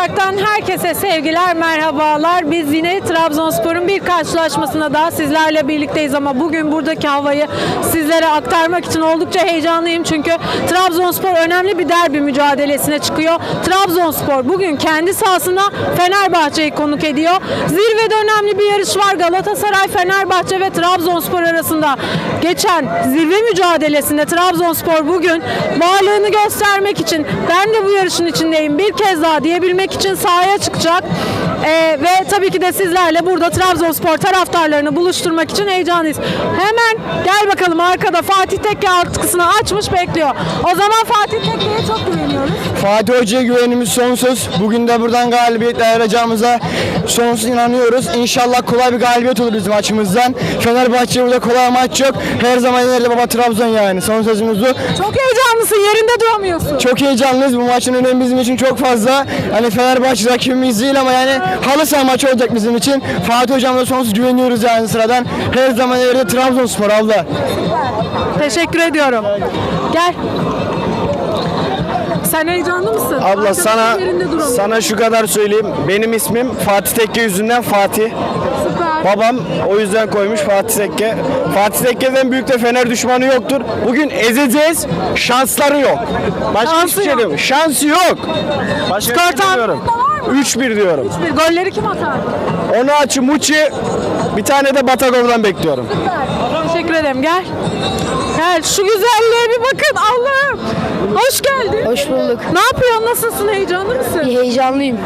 Park'tan herkese sevgiler, merhabalar. Biz yine Trabzonspor'un bir karşılaşmasında daha sizlerle birlikteyiz ama bugün buradaki havayı sizlere aktarmak için oldukça heyecanlıyım çünkü Trabzonspor önemli bir derbi mücadelesine çıkıyor. Trabzonspor bugün kendi sahasına Fenerbahçe'yi konuk ediyor. Zirvede önemli bir yarış var. Galatasaray, Fenerbahçe ve Trabzonspor arasında geçen zirve mücadelesinde Trabzonspor bugün varlığını göstermek için ben de bu yarışın içindeyim bir kez daha diyebilmek için sahaya çıkacak. Ee, ve tabii ki de sizlerle burada Trabzonspor taraftarlarını buluşturmak için heyecanlıyız. Hemen gel bakalım arkada Fatih Tekke atkısını açmış bekliyor. O zaman Fatih Tekke'ye çok güveniyoruz. Fatih Hoca'ya güvenimiz sonsuz. Bugün de buradan galibiyetle ayıracağımıza sonsuz inanıyoruz. İnşallah kolay bir galibiyet olur bizim açımızdan. Fenerbahçe burada kolay maç yok. Her zaman yenerli baba Trabzon yani. Son sözümüz bu. Çok heyecanlısın yerinde duramıyorsun. Çok heyecanlıyız. Bu maçın önemi bizim için çok fazla. Hani Fenerbahçe rakibimiz değil ama yani halı saha maçı olacak bizim için. Fatih Hocam'la sonsuz güveniyoruz yani sıradan. Her zaman yerde Trabzonspor abla. Teşekkür ediyorum. Gel. Sen heyecanlı mısın? Abla Arkadaşın sana yerinde sana şu kadar söyleyeyim. Benim ismim Fatih Tekke yüzünden Fatih. Süper. Babam o yüzden koymuş Fatih Tekke. Fatih Tekke'den büyük de Fener düşmanı yoktur. Bugün ezeceğiz. Şansları yok. Başka Şansı hiçbir şey yok. demiyorum. Şansı yok. Başka Skor bir şey demiyorum. Var 3-1 diyorum. Bir golleri kim atar? Onu açı Muçi. Bir tane de Batagov'dan bekliyorum. Teşekkür ederim. Gel. Gel. Şu güzelliğe bir bakın. Allah'ım. Hoş geldin. Hoş bulduk. Ne yapıyorsun? Nasılsın? Heyecanlı mısın? Heyecanlıyım.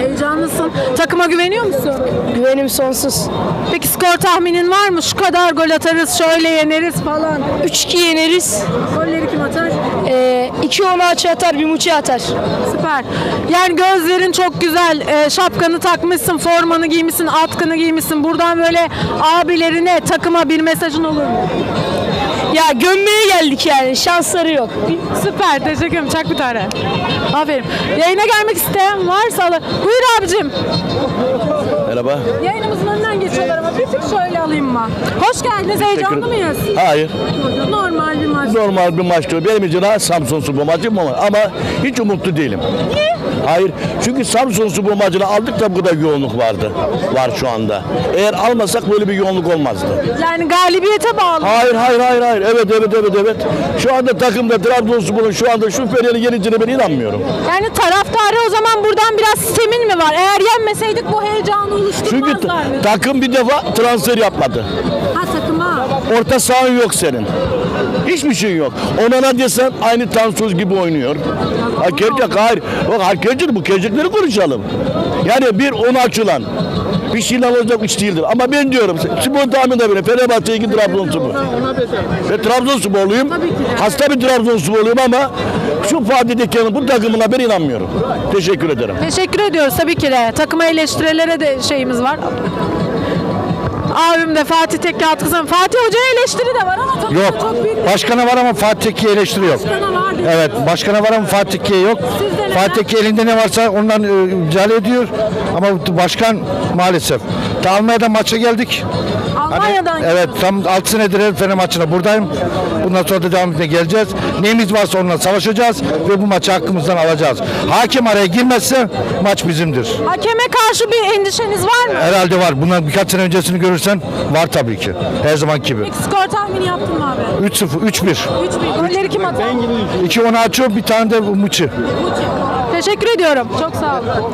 Heyecanlısın. Takıma güveniyor musun? Güvenim sonsuz. Peki skor tahminin var mı? Şu kadar gol atarız, şöyle yeneriz falan. 3-2 yeneriz. Golleri kim atar? Ee, 2 onu açı atar, bir muçi atar. Süper. Yani gözlerin çok güzel. Ee, şapkanı takmışsın, formanı giymişsin, atkını giymişsin. Buradan böyle abilerine, takıma bir mesajın olur mu? Ya gömmeye geldik yani. Şansları yok. Süper. Teşekkür ederim. Çak bir tane. Aferin. Yayına gelmek isteyen varsa alır. Buyur abicim. Merhaba. Ama bir tık şöyle alayım mı? Hoş geldiniz. Heyecanlı mıyız? Hayır. Normal bir maç. Normal bir maçtı. Benim için ha Samsun Spor maçı mı? Ama hiç umutlu değilim. Niye? Hayır. Çünkü Samsun Spor maçını aldık da bu kadar yoğunluk vardı. Var şu anda. Eğer almasak böyle bir yoğunluk olmazdı. Yani galibiyete bağlı. Hayır hayır hayır hayır. Evet evet evet evet. Şu anda takımda Trabzonspor'un şu anda şu Fener'in yeneceğine ben inanmıyorum. Yani taraftarı o zaman buradan biraz sistemin mi var? Eğer yenmeseydik bu Çünkü oluşturmazlar mı? takım bir defa transfer yapmadı. Ha. Orta sahan yok senin. Hiçbir şey yok. Ona ne desen aynı Tansuz gibi oynuyor. Ha gerçek hayır. Bak ha gerçek bu gerçekleri konuşalım. Yani bir onu açılan bir şeyler olacak iş değildir. Ama ben diyorum spor tahmin de böyle Fenerbahçe iki Trabzonspor. Ve Trabzonsporluyum. Hasta bir Trabzonsporluyum ama şu Fatih Teke'nin bu takımına ben inanmıyorum. Teşekkür ederim. Teşekkür ediyoruz tabii ki de. Takıma eleştirilere de şeyimiz var. Abim de Fatih Tekke atkısı. Fatih Hoca'ya eleştiri de var ama Yok. çok büyük bir Başkana var ama Fatih Tekke'ye eleştiri yok. başkana var. Evet, başkana var ama Fatih Tekke'ye yok. Sizde ne var? Fatih Tekke elinde ne varsa ondan e, mücadele ediyor. Ama başkan maalesef. Ta Almanya'dan maça geldik. Hani, Almanya'dan evet, tam 6 senedir her Fener maçına buradayım. Bundan sonra da devam etmeye geleceğiz. Neyimiz varsa onunla savaşacağız ve bu maçı hakkımızdan alacağız. Hakim araya girmezse maç bizimdir. Hakeme karşı bir endişeniz var mı? Herhalde var. Bundan birkaç sene öncesini görürsen var tabii ki. Her zaman gibi. Peki skor tahmini yaptın mı abi? 3-0, 3-1. 3-1. Golleri kim atar? İki onu açıyor, bir tane de Muçi. Teşekkür ediyorum. Çok sağ olun.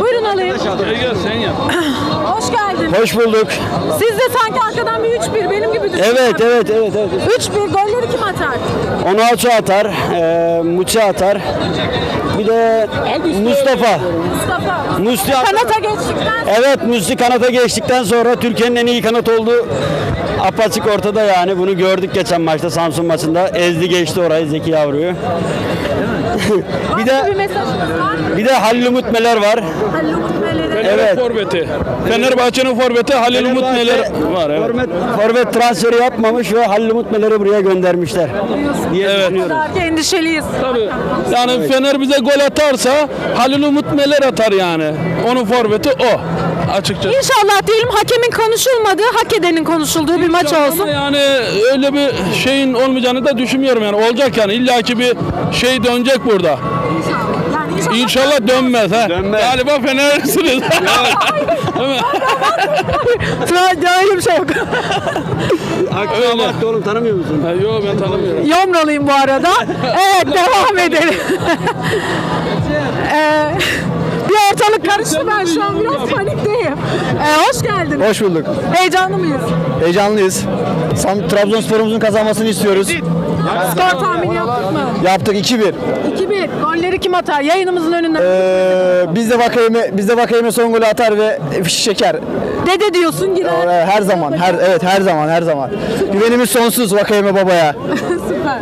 Buyurun alayım. Hoş bulduk. Siz de sanki arkadan bir 3-1 benim gibi düşünüyorsunuz. Evet evet evet evet. 3-1 golleri kim atar? Onu açı atar. E, Muçi atar. Bir de Mustafa. Mustafa. Musti Kanata geçtikten Evet Musti kanata geçtikten sonra Türkiye'nin en iyi kanat olduğu apaçık ortada yani. Bunu gördük geçen maçta Samsun maçında. Ezdi geçti orayı Zeki Yavru'yu. bir de bir de Halil Umut Meler var. Halil Umut Evet. Forveti. Fenerbahçe'nin forveti Halil Umut Neler var. Evet. Forvet, forvet transferi yapmamış ve Halil Umut Meler'i buraya göndermişler. Diye Evet. endişeliyiz. Tabii. Yani Fener bize gol atarsa Halil Umut Neler atar yani. Onun forveti o. Açıkçası. İnşallah diyelim hakemin konuşulmadığı, hak edenin konuşulduğu bir maç olsun. Ama yani öyle bir şeyin olmayacağını da düşünmüyorum yani. Olacak yani. İlla ki bir şey dönecek burada. Yani İnşallah dönmez ha. Dönmez. Galiba Fenerlisiniz. Değil mi? Tra- Öyle bir şey yok. Akçabat baktı oğlum tanımıyor musun? Ha, Yok ben tanımıyorum. Yomralıyım bu arada. Evet devam edelim. Ee, bir ortalık karıştı ben şu an biraz panikteyim. Ee, hoş geldiniz. Hoş bulduk. Heyecanlı mıyız? Heyecanlıyız. Sam Trabzonspor'umuzun kazanmasını istiyoruz. Skor tahmini yaptık mı? Yaptık 2-1. 2-1. Golleri kim atar? Yayınımızın önünden. Ee, biz de Vakayeme biz de Vakayeme son golü atar ve fişi çeker. Dede diyorsun gider. Ee, Her zaman, her evet her zaman, her zaman. Güvenimiz sonsuz Vakayeme babaya. Süper.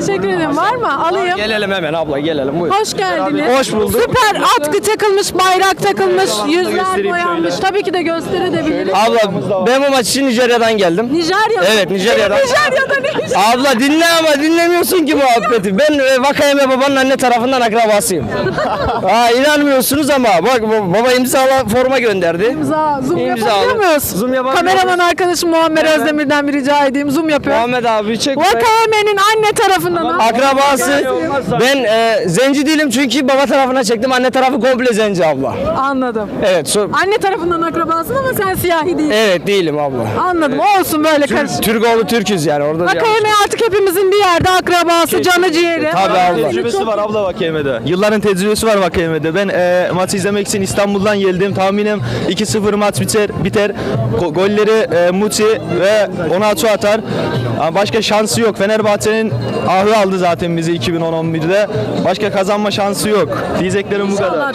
Teşekkür ederim. Var mı? Alayım. Gelelim hemen abla gelelim buyur. Hoş geldiniz. Hoş bulduk. Süper atkı takılmış, bayrak takılmış, yüzler boyanmış. Tabii ki de gösterebiliriz. Abla ben bu maç için Nijerya'dan geldim. Nijerya. Evet, Nijerya'dan. Nijerya'da ne iş? Abla dinle ama dinlemiyorsun ki muhabbeti. Ben e, Vakayeme babanın anne tarafından akrabasıyım. ha inanmıyorsunuz ama bak bu- baba imzala forma gönderdi. İmza, zoom İmza yapabiliyor muyuz? Zoom yapabiliyor Kameraman arkadaşım Muammer Özdemir'den bir rica edeyim. Zoom yapıyor. Muhammed abi çek. Vakayeme'nin anne tarafından. ha? Akrabası. Ben e, zenci değilim çünkü baba tarafına çektim. Anne tarafı komple zenci abla. Anladım. Evet. so- Anne tarafından akrabasın ama sen siyahi değilsin. evet değilim abla. Anladım. Olsun böyle karışık. Türk oğlu Türküz yani orada. Vakayeme artık hepimizin bir yerde akrabası, canı ciğeri. Tabii abla. Tecrübesi var abla Vakayeme'de. Yılların tecrübesi var Vakayeme'de. Ben e, maçı izlemek için İstanbul'dan geldim. Tahminim 2-0 maç biter. Biter. Go- golleri e, Muti ve Onaçu atar. Ama başka şansı yok. Fenerbahçe'nin ahı aldı zaten bizi 2010-11'de. Başka kazanma şansı yok. Diyeceklerim bu kadar.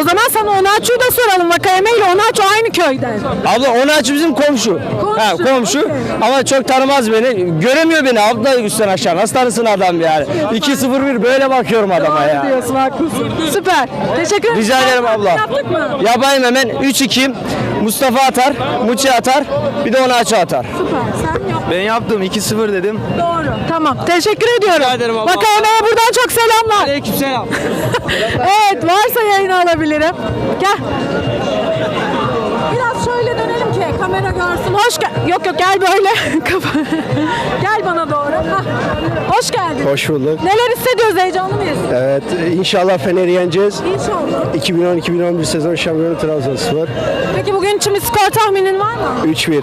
O zaman sana Onaçu'yu da soralım. Vakayeme ile Onaçu aynı köyden. Abla Onaç bizim komşu. Ha, komşu. okey. Ama çok tanımaz beni. Göremiyor beni abla üstten aşağı. Nasıl tanısın adam yani? 2-0-1 böyle bakıyorum adama Doğru ya. diyorsun haklısın. Süper. Teşekkür ederim. Rica ederim abla. Yaptık mı? Yapayım hemen 3-2. Mustafa atar, Muçi atar, bir de Onaçu atar. Süper. Sen yap. Ben yaptım 2-0 dedim. Doğru. Tamam. Teşekkür ediyorum. Rica ederim abla. Vakayeme'ye buradan çok selamlar. Aleykümselam. evet varsa yayını alabilirim. Gel. Kamera görsün. Hoş gel. Yok yok gel böyle. Gel bana doğru. Hah. Hoş geldin. Hoş bulduk. Neler hissediyoruz? Heyecanlı mıyız? Evet, inşallah Fener'i yeneceğiz. İnşallah. 2010-2011 sezon şampiyonu Trabzonspor. Peki bugün için bir skor tahminin var mı? 3-1. 3-1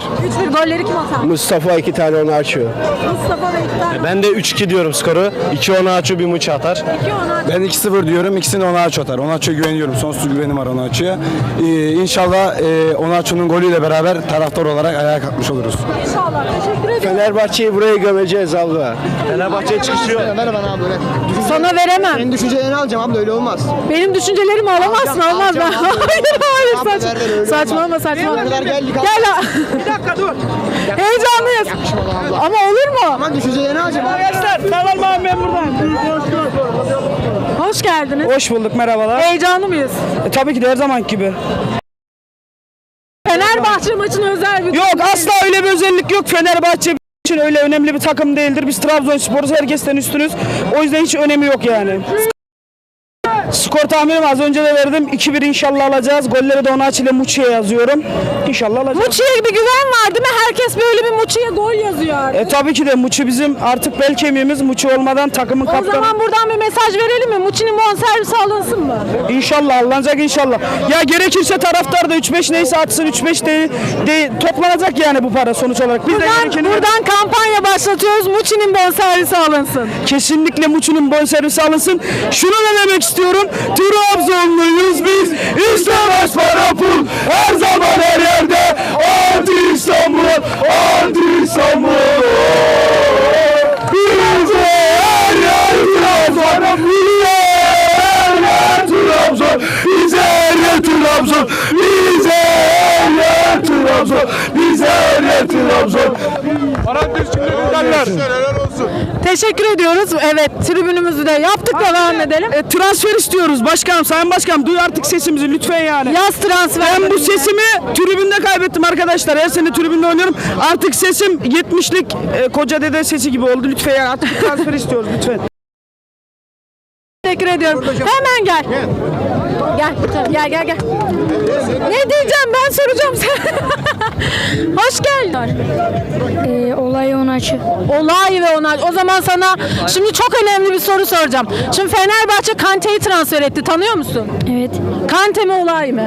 golleri kim atar? Mustafa iki tane onu açıyor. Mustafa ve iki tane. Ben de 3-2 diyorum skoru. 2 Onaçu bir Muçi atar. İki ona. Ben 2-0 diyorum. İkisini Onaçu atar. Onaçu'ya güveniyorum. Sonsuz güvenim var Onaçu'ya. Ee, inşallah e, Onaçu'nun golüyle beraber taraftar olarak ayağa kalkmış oluruz. İnşallah. Teşekkür ederim. Fenerbahçe'yi buraya gömeceğiz abla. Fenerbahçe çıkışıyor. Sana veremem. Senin düşüncelerini alacağım abla öyle olmaz. Benim düşüncelerimi alamazsın. Olmaz ben. Hayır hayır Abla, saç, ver, ver, öyle saçmalama saçmalama. kadar geldik, abla. Gel. ha- Bir dakika dur. Heyecanlıyız. Ama olur mu? Ben düşüncelerini alacağım. Hoş geldiniz. Hoş bulduk merhabalar. Heyecanlı mıyız? E, tabii ki de her zaman gibi. Fenerbahçe maçına özel bir Yok asla öyle bir özellik yok. Fenerbahçe için öyle önemli bir takım değildir. Biz Trabzonspor'uz herkesten üstünüz. O yüzden hiç önemi yok yani. Skor tahminim az önce de verdim. 2-1 inşallah alacağız. Golleri de Onaç ile Muçi'ye yazıyorum. İnşallah alacağız. Muçi'ye bir güven var değil mi? Herkes böyle bir Muçi'ye gol yazıyor artık. E tabii ki de Muçi bizim artık bel kemiğimiz. Muçi olmadan takımın o kaptanı. zaman buradan bir mesaj verelim mi? Muçi'nin bonservisi alınsın mı? İnşallah alınacak inşallah. Ya gerekirse taraftar da 3-5 neyse atsın 3-5 de, de toplanacak yani bu para sonuç olarak. Biz de Buradan, gerekeni buradan kampanya başlatıyoruz. Muçi'nin bonservisi alınsın. Kesinlikle Muçu'nun bonservisi alınsın. Şunu da demek istiyorum. Trabzonluyuz biz. İstemez para pul. Her zaman her yerde. Anti İstanbul. Anti İstanbul. Bize her yer Trabzon. Bize her yer Trabzon. Bize her Trabzon. Bize her Trabzon. Bize her Trabzon. Teşekkür ediyoruz. Evet tribünümüzü de yaptık devam edelim. E, transfer istiyoruz başkanım, sayın başkanım. Duy artık sesimizi lütfen yani. Yaz transfer. Ben bu sesimi tribünde kaybettim arkadaşlar. Her sene tribünde oynuyorum. Artık sesim 70'lik e, koca dede sesi gibi oldu. Lütfen yani artık bir transfer istiyoruz lütfen. Teşekkür ediyorum. Hemen gel. Gel, gel, gel, gel. Ne diyeceğim ben soracağım sen. Hoş geldin. Ee, olay onu açı. Olay ve onay. O zaman sana şimdi çok önemli bir soru soracağım. Şimdi Fenerbahçe Kante'yi transfer etti. Tanıyor musun? Evet. Kante mi olay mı?